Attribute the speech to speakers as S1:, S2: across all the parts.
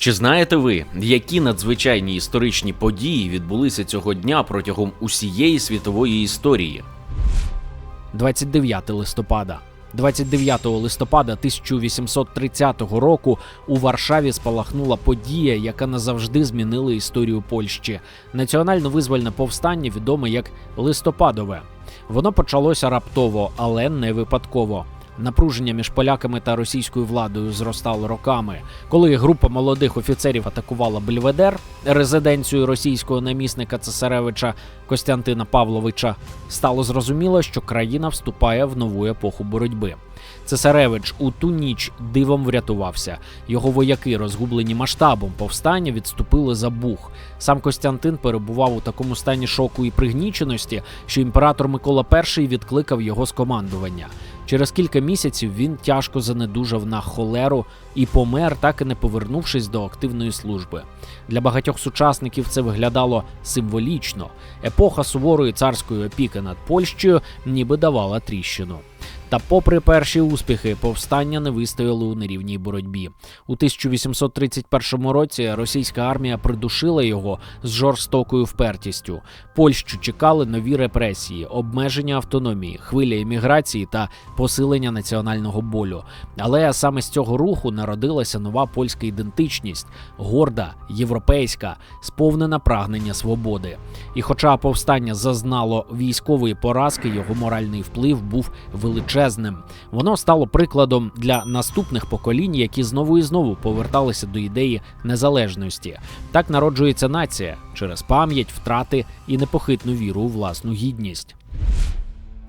S1: Чи знаєте ви, які надзвичайні історичні події відбулися цього дня протягом усієї світової історії?
S2: 29 листопада. 29 листопада 1830 року у Варшаві спалахнула подія, яка назавжди змінила історію Польщі. Національно-визвольне повстання відоме як листопадове. Воно почалося раптово, але не випадково. Напруження між поляками та російською владою зростало роками. Коли група молодих офіцерів атакувала Бельведер, резиденцію російського намісника цесаревича Костянтина Павловича, стало зрозуміло, що країна вступає в нову епоху боротьби. Цесаревич у ту ніч дивом врятувався. Його вояки, розгублені масштабом повстання, відступили за Буг. Сам Костянтин перебував у такому стані шоку і пригніченості, що імператор Микола І відкликав його з командування. Через кілька місяців він тяжко занедужав на холеру і помер, так і не повернувшись до активної служби. Для багатьох сучасників це виглядало символічно. Епоха суворої царської опіки над Польщею ніби давала тріщину. Та, попри перші успіхи, повстання не вистояли у нерівній боротьбі. У 1831 році російська армія придушила його з жорстокою впертістю. Польщу чекали нові репресії, обмеження автономії, хвиля імміграції та посилення національного болю. Але саме з цього руху народилася нова польська ідентичність, горда, європейська, сповнена прагнення свободи. І хоча повстання зазнало військової поразки, його моральний вплив був величезним. Воно стало прикладом для наступних поколінь, які знову і знову поверталися до ідеї незалежності. Так народжується нація через пам'ять, втрати і непохитну віру у власну гідність.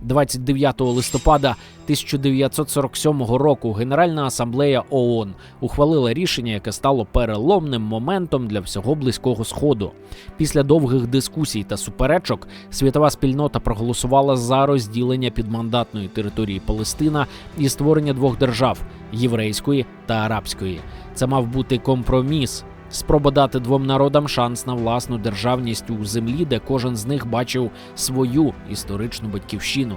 S2: 29 листопада 1947 року Генеральна асамблея ООН ухвалила рішення, яке стало переломним моментом для всього близького сходу. Після довгих дискусій та суперечок світова спільнота проголосувала за розділення підмандатної території Палестина і створення двох держав єврейської та арабської. Це мав бути компроміс. Спроба дати двом народам шанс на власну державність у землі, де кожен з них бачив свою історичну батьківщину.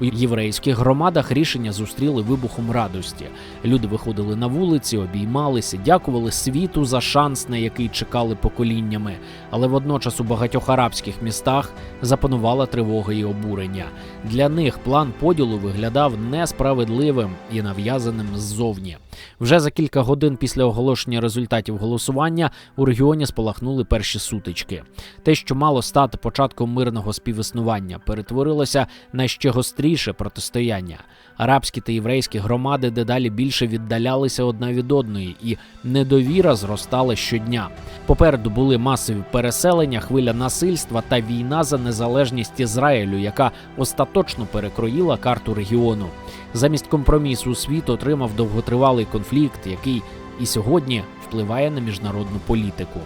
S2: У єврейських громадах рішення зустріли вибухом радості. Люди виходили на вулиці, обіймалися, дякували світу за шанс, на який чекали поколіннями. Але водночас у багатьох арабських містах запанувала тривога і обурення. Для них план поділу виглядав несправедливим і нав'язаним ззовні. Вже за кілька годин після оголошення результатів голосування у регіоні спалахнули перші сутички. Те, що мало стати початком мирного співіснування, перетворилося на ще гостріше протистояння. Арабські та єврейські громади дедалі більше віддалялися одна від одної, і недовіра зростала щодня. Попереду були масові переселення, хвиля насильства та війна за незалежність Ізраїлю, яка остаточно перекроїла карту регіону. Замість компромісу світ отримав довготривалий конфлікт, який і сьогодні впливає на міжнародну політику.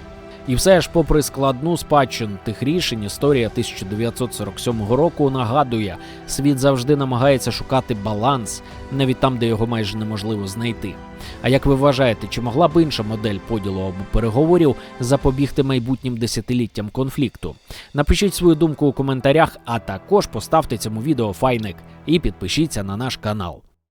S2: І все ж, попри складну спадщину тих рішень, історія 1947 року нагадує, світ завжди намагається шукати баланс, навіть там, де його майже неможливо знайти. А як ви вважаєте, чи могла б інша модель поділу або переговорів запобігти майбутнім десятиліттям конфлікту? Напишіть свою думку у коментарях, а також поставте цьому відео файник і підпишіться на наш канал.